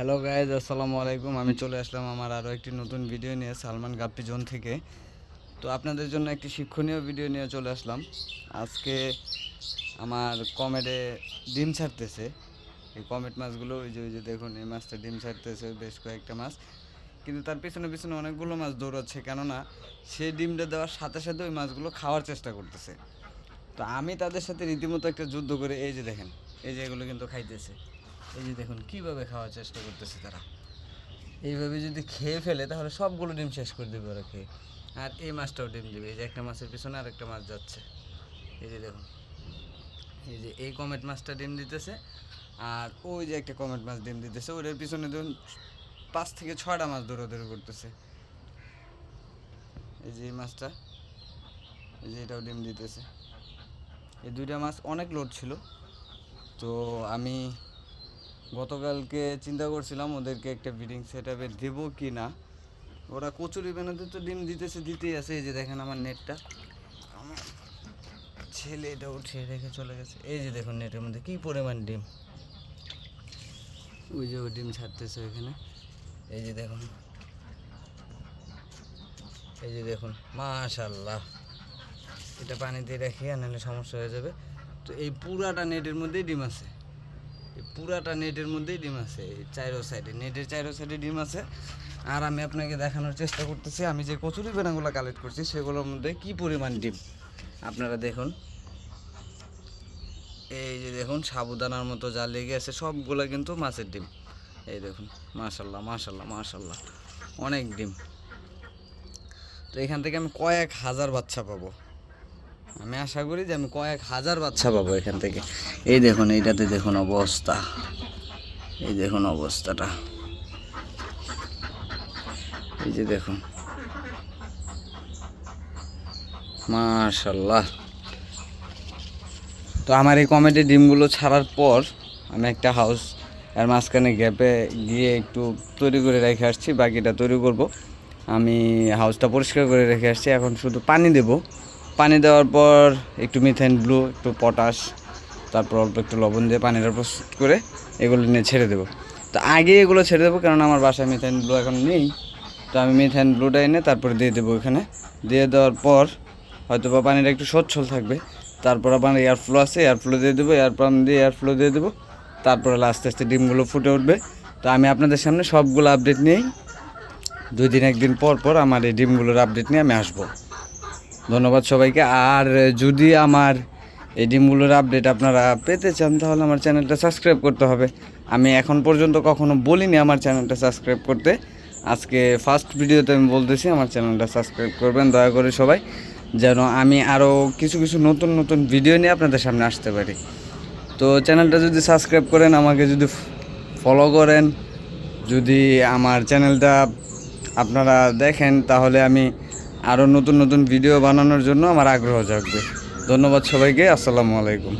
Hello guys আসসালামু আলাইকুম। আমি চলে আসলাম আমার আরও একটি নতুন ভিডিও নিয়ে, সালমান গাপ্পি জোন থেকে। তো আপনাদের জন্য একটি শিক্ষণীয় ভিডিও নিয়ে চলে আসলাম। আজকে আমার কমেডে ডিম ছাড়তেছে। এই কমেট মাছগুলো, ওই যে ওই যে দেখুন, এই মাছটা ডিম ছাড়তেছে, বেশ কয়েকটা মাছ। কিন্তু তার পিছনে পিছনে অনেকগুলো মাছ দৌড়াচ্ছে, কেননা সে ডিমটা দেওয়ার সাথে সাথে ওই মাছগুলো খাওয়ার চেষ্টা করতেছে। তো আমি তাদের সাথে রীতিমতো একটা যুদ্ধ করে, এই যে দেখেন, এই যে এগুলো কিন্তু খাইতেছে। এই যে দেখুন, কীভাবে খাওয়ার চেষ্টা করতেছে তারা। এইভাবে যদি খেয়ে ফেলে, তাহলে সবগুলো ডিম শেষ করে দেবে ওরা খেয়ে। আর এই মাছটাও ডিম দেবে। এই যে একটা মাছের পিছনে আর একটা মাছ যাচ্ছে। এই যে দেখুন, এই যে এই কমেট মাছটা ডিম দিতেছে, আর ওই যে একটা কমেট মাছ ডিম দিতেছে। ওটার পিছনে ধরুন, পাঁচ থেকে ছয়টা মাছ দৌড়াদৌড়ি করতেছে। এই যে এই মাছটা, এই যে এটাও ডিম দিতেছে। এই দুইটা মাছ অনেক লোড ছিল। তো আমি গতকালকে চিন্তা করছিলাম ওদেরকে একটা ব্রিডিং সেট আপে দেবো কি না ওরা কচুরি বানাতে তো ডিম দিতেছে, দিতেই আছে। এই যে দেখেন আমার নেটটা আমার ছেলে এটা উঠিয়ে রেখে চলে গেছে। এই যে দেখুন নেটের মধ্যে কী পরিমাণ ডিম। ওই যে ও ডিম ছাড়তেছে ওইখানে। এই যে দেখুন। এই যে দেখুন মাশাল্লাহ এটা পানিতে রেখে নাহলে সমস্যা হয়ে যাবে। তো এই পুরাটা নেটের মধ্যেই ডিম আছে। পুরাটা নেটের মধ্যেই ডিম আছে চাইরো সাইডে নেটের চাইরো সাইডে ডিম আছে। আর আমি আপনাকে দেখানোর চেষ্টা করতেছি, আমি যে কচুরি বেনাগুলো কালেক্ট করছি, সেগুলোর মধ্যে কি পরিমাণ ডিম? আপনারা দেখুন। এই যে দেখুন, সাবুদানার মতো যা লেগে আছে, সবগুলো কিন্তু মাছের ডিম। এই দেখুন, মাশাল্লাহ মাশাল্লাহ মাশাল্লাহ, অনেক ডিম। তো এখান থেকে আমি কয়েক হাজার বাচ্চা পাবো। আমি আশা করি যে আমি কয়েক হাজার বাচ্চা পাবো এখান থেকে। এই দেখুন, এইটাতে দেখুন অবস্থা। এই দেখুন অবস্থাটা। এই যে দেখুন। মাশাল্লাহ। তো আমার এই কমেডি ডিমগুলো ছাড়ার পর আমি একটা হাউস এর মাঝখানে গ্যাপে গিয়ে একটু তৈরি করে রেখে আসছি, বাকিটা তৈরি করব। আমি হাউসটা পরিষ্কার করে রেখে আসছি, এখন শুধু পানি দেব। পানি দেওয়ার পর একটু মিথাইন ব্লু একটু পটাশ তারপর অল্প একটু লবণ দিয়ে পানিটা প্রস্তুত করে এগুলো নিয়ে ছেড়ে দেবো। তো আগে এগুলো ছেড়ে দেবো কারণ আমার বাসায় মিথাইন ব্লু এখন নেই। তো আমি মিথাইন ব্লুটা এনে তারপরে দিয়ে দেবো এখানে দিয়ে দেওয়ার পর হয়তো বা পানিটা একটু সচ্ছল থাকবে। তারপর আবার এয়ার ফ্লো আছে এয়ার ফ্লো দিয়ে দেবো এয়ার পাম্প দিয়ে এয়ার ফ্লো দিয়ে দেবো। তারপরে আস্তে আস্তে ডিমগুলো ফুটে উঠবে। তো আমি আপনাদের সামনে সবগুলো আপডেট নিয়েই দুই দিন, একদিন পর পর আমার এই ডিমগুলোর আপডেট নিয়ে আমি আসব। ধন্যবাদ সবাইকে। আর যদি আমার এই ডিমগুলোর আপডেট আপনারা পেতে চান, তাহলে আমার চ্যানেলটা সাবস্ক্রাইব করতে হবে। আমি এখন পর্যন্ত কখনো বলিনি আমার চ্যানেলটা সাবস্ক্রাইব করতে। আজকে ফার্স্ট ভিডিওতে আমি বলতেছি, আমার চ্যানেলটা সাবস্ক্রাইব করবেন, দয়া করে সবাই, যেন আমি আরও কিছু কিছু নতুন নতুন ভিডিও নিয়ে আপনাদের সামনে আসতে পারি। তো চ্যানেলটা যদি সাবস্ক্রাইব করেন, আমাকে যদি ফলো করেন, যদি আমার চ্যানেলটা আপনারা দেখেন, তাহলে আমি আরও নতুন নতুন ভিডিও বানানোর জন্য আমার আগ্রহ জাগবে। ধন্যবাদ সবাইকে আসসালামু আলাইকুম।